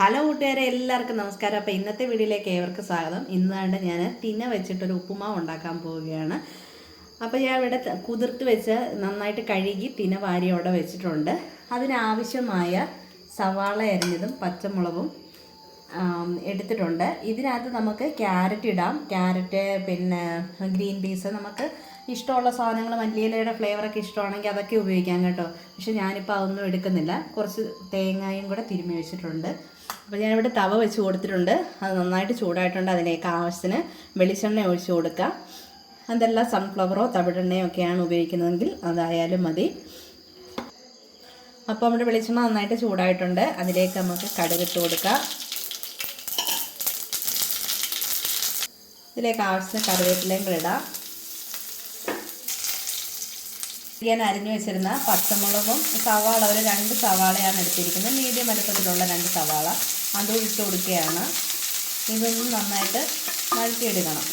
Hello കൂട്ടുകാരെ എല്ലാവർക്കും നമസ്കാരം. അപ്പോൾ ഇന്നത്തെ വീഡിയോയിലേക്ക് ഏവർക്കും സ്വാഗതം. ഇന്നാണ്ട് ഞാൻ തിന വെച്ചിട്ടൊരു ഉപ്പുമാവ് ഉണ്ടാക്കാൻ പോവുകയാണ്. അപ്പോൾ ഞാൻ ഇവിടെ കുതിർത്ത് വെച്ച് നന്നായിട്ട് കഴുകി തിന വാരി അവിടെ വെച്ചിട്ടുണ്ട്. അതിനാവശ്യമായ സവാള അരിഞ്ഞതും പച്ചമുളകും എടുത്തിട്ടുണ്ട്. ഇതിനകത്ത് നമുക്ക് ക്യാരറ്റ് ഇടാം. ക്യാരറ്റ് പിന്നെ ഗ്രീൻ പീസ് നമുക്ക് ഇഷ്ടമുള്ള സാധനങ്ങൾ മല്ലിയിലയുടെ ഫ്ലേവറൊക്കെ ഇഷ്ടമാണെങ്കിൽ അതൊക്കെ ഉപയോഗിക്കാം കേട്ടോ. പക്ഷെ ഞാനിപ്പോൾ അതൊന്നും എടുക്കുന്നില്ല. കുറച്ച് തേങ്ങയും കൂടെ തിരുമ്മി വെച്ചിട്ടുണ്ട്. അപ്പോൾ ഞാനിവിടെ തവ വെച്ച് കൊടുത്തിട്ടുണ്ട്. അത് നന്നായിട്ട് ചൂടായിട്ടുണ്ട് അതിലേക്ക് ആവശ്യത്തിന് വെളിച്ചെണ്ണ ഒഴിച്ച് കൊടുക്കുക അതെല്ലാം സൺഫ്ലവറോ തവിടെണ്ണയോ ഒക്കെയാണ് ഉപയോഗിക്കുന്നതെങ്കിൽ അതായാലും മതി. അപ്പോൾ നമ്മുടെ വെളിച്ചെണ്ണ നന്നായിട്ട് ചൂടായിട്ടുണ്ട്. അതിലേക്ക് നമുക്ക് കടുകിട്ട് കൊടുക്കാം. ഇതിലേക്ക് ആവശ്യത്തിന് കറിവേപ്പിലയും ഇടാം. ഞാൻ അരിഞ്ഞു വെച്ചിരുന്ന പച്ചമുളകും സവാള ഒരു രണ്ട് സവാളയാണ് എടുത്തിരിക്കുന്നത്. മീഡിയം വലുപ്പത്തിലുള്ള രണ്ട് സവാള. അതും ഇട്ട് കൊടുക്കുകയാണ്. ഇതൊന്നും നന്നായിട്ട് വഴറ്റിയെടുക്കണം.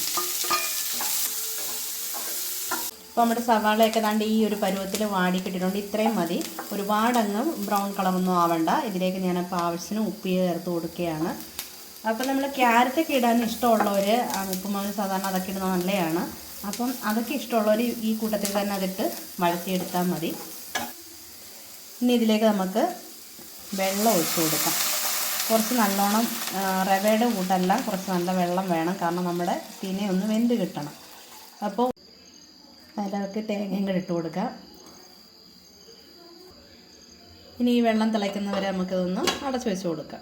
അപ്പോൾ നമ്മുടെ സവാളയൊക്കെ താണ്ട് ഈ ഒരു പരുവത്തിൽ വാടി കിട്ടിയിട്ടുണ്ട്. ഇത്രയും മതി. ഒരുപാടങ്ങ് ബ്രൗൺ കളറൊന്നും ആവണ്ട. ഇതിലേക്ക് ഞാനപ്പോൾ ആവശ്യത്തിന് ഉപ്പ് ചേർത്ത് കൊടുക്കുകയാണ്. അപ്പോൾ നമ്മൾ ക്യാരറ്റൊക്കെ ഇടാൻ ഇഷ്ടമുള്ളവർ ഉപ്പുമാവ് സാധാരണ അതൊക്കെ ഇടുന്നത് നല്ലതാണ് അപ്പം അതൊക്കെ ഇഷ്ടമുള്ളവർ ഈ കൂട്ടത്തിൽ തന്നെ അതിട്ട് വഴറ്റിയെടുത്താൽ മതി. ഇനി ഇതിലേക്ക് നമുക്ക് വെള്ളം ഒഴിച്ച് കൊടുക്കാം. കുറച്ച് നല്ലോണം റവയുടെ കൂട്ടല്ല കുറച്ച് നല്ല വെള്ളം വേണം. കാരണം നമ്മുടെ തിനയൊന്ന് വെന്ത് കിട്ടണം. അപ്പോൾ അതിലൊക്കെ തേങ്ങയും കൂടെ ഇട്ട് കൊടുക്കാം. ഇനി ഈ വെള്ളം തിളയ്ക്കുന്നവരെ നമുക്കിതൊന്ന് അടച്ചു വെച്ച് കൊടുക്കാം.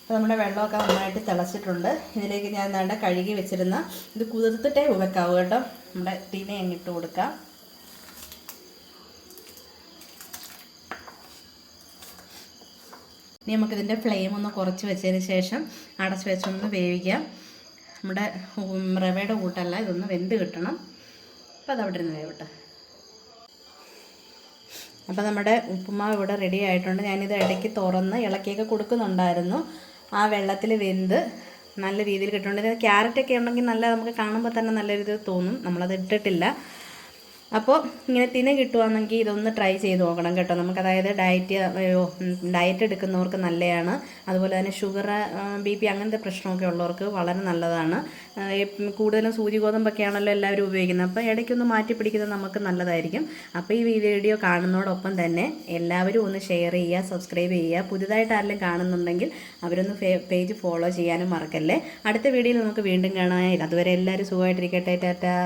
അപ്പോൾ നമ്മുടെ വെള്ളമൊക്കെ നന്നായിട്ട് തിളച്ചിട്ടുണ്ട്. ഇതിലേക്ക് ഞാൻ എന്താണ്ട് കഴുകി വെച്ചിരുന്ന ഇത് കുതിർത്തിട്ടേ വെക്കാവൂ കേട്ടോ. നമ്മുടെ തീനെ അങ്ങിട്ട് കൊടുക്കാം. ഇനി നമുക്കിതിന്റെ ഫ്ലെയിം ഒന്ന് കുറച്ച് വെച്ചതിന് ശേഷം അടച്ച് വെച്ചൊന്ന് വേവിക്കാം. നമ്മുടെ റവയുടെ കൂട്ടല്ല ഇതൊന്ന് വെന്ത് കിട്ടണം. അപ്പോൾ അതവിടെ ഇരുന്ന് വേവട്ടെ. അപ്പോൾ നമ്മുടെ ഉപ്പുമാവ് ഇവിടെ റെഡി ആയിട്ടുണ്ട്. ഞാനിത് ഇടയ്ക്ക് തുറന്ന് ഇളക്കിയൊക്കെ കൊടുക്കുന്നുണ്ടായിരുന്നു. ആ വെള്ളത്തിൽ വെന്ത് നല്ല രീതിയിൽ കിട്ടുന്നുണ്ട്. ക്യാരറ്റൊക്കെ ഉണ്ടെങ്കിൽ നല്ല നമുക്ക് കാണുമ്പോൾ തന്നെ നല്ലൊരിത് തോന്നും. നമ്മളത് ഇട്ടിട്ടില്ല. അപ്പോൾ ഇങ്ങനെ തിന കിട്ടുവാണെങ്കിൽ ഇതൊന്ന് ട്രൈ ചെയ്ത് നോക്കണം കേട്ടോ. നമുക്ക് അതായത് ഡയറ്റ് ഡയറ്റ് എടുക്കുന്നവർക്ക് നല്ലതാണ് അതുപോലെ തന്നെ ഷുഗർ ബി പി അങ്ങനത്തെ പ്രശ്നമൊക്കെ ഉള്ളവർക്ക് വളരെ നല്ലതാണ്. കൂടുതലും സൂചി ഗോതമ്പൊക്കെയാണല്ലോ എല്ലാവരും ഉപയോഗിക്കുന്നത്. അപ്പോൾ ഇടയ്ക്കൊന്ന് മാറ്റി പിടിക്കുന്നത് നമുക്ക് നല്ലതായിരിക്കും. അപ്പോൾ ഈ വീഡിയോ കാണുന്നതോടൊപ്പം തന്നെ എല്ലാവരും ഒന്ന് ഷെയർ ചെയ്യുക സബ്സ്ക്രൈബ് ചെയ്യുക. പുതുതായിട്ട് ആരെങ്കിലും കാണുന്നുണ്ടെങ്കിൽ അവരൊന്ന് പേജ് ഫോളോ ചെയ്യാനും മറക്കല്ലേ. അടുത്ത വീഡിയോയിൽ നമുക്ക് വീണ്ടും കാണാൻ അതുവരെ എല്ലാവരും സുഖമായിട്ടിരിക്കട്ടെ. ടാറ്റാ.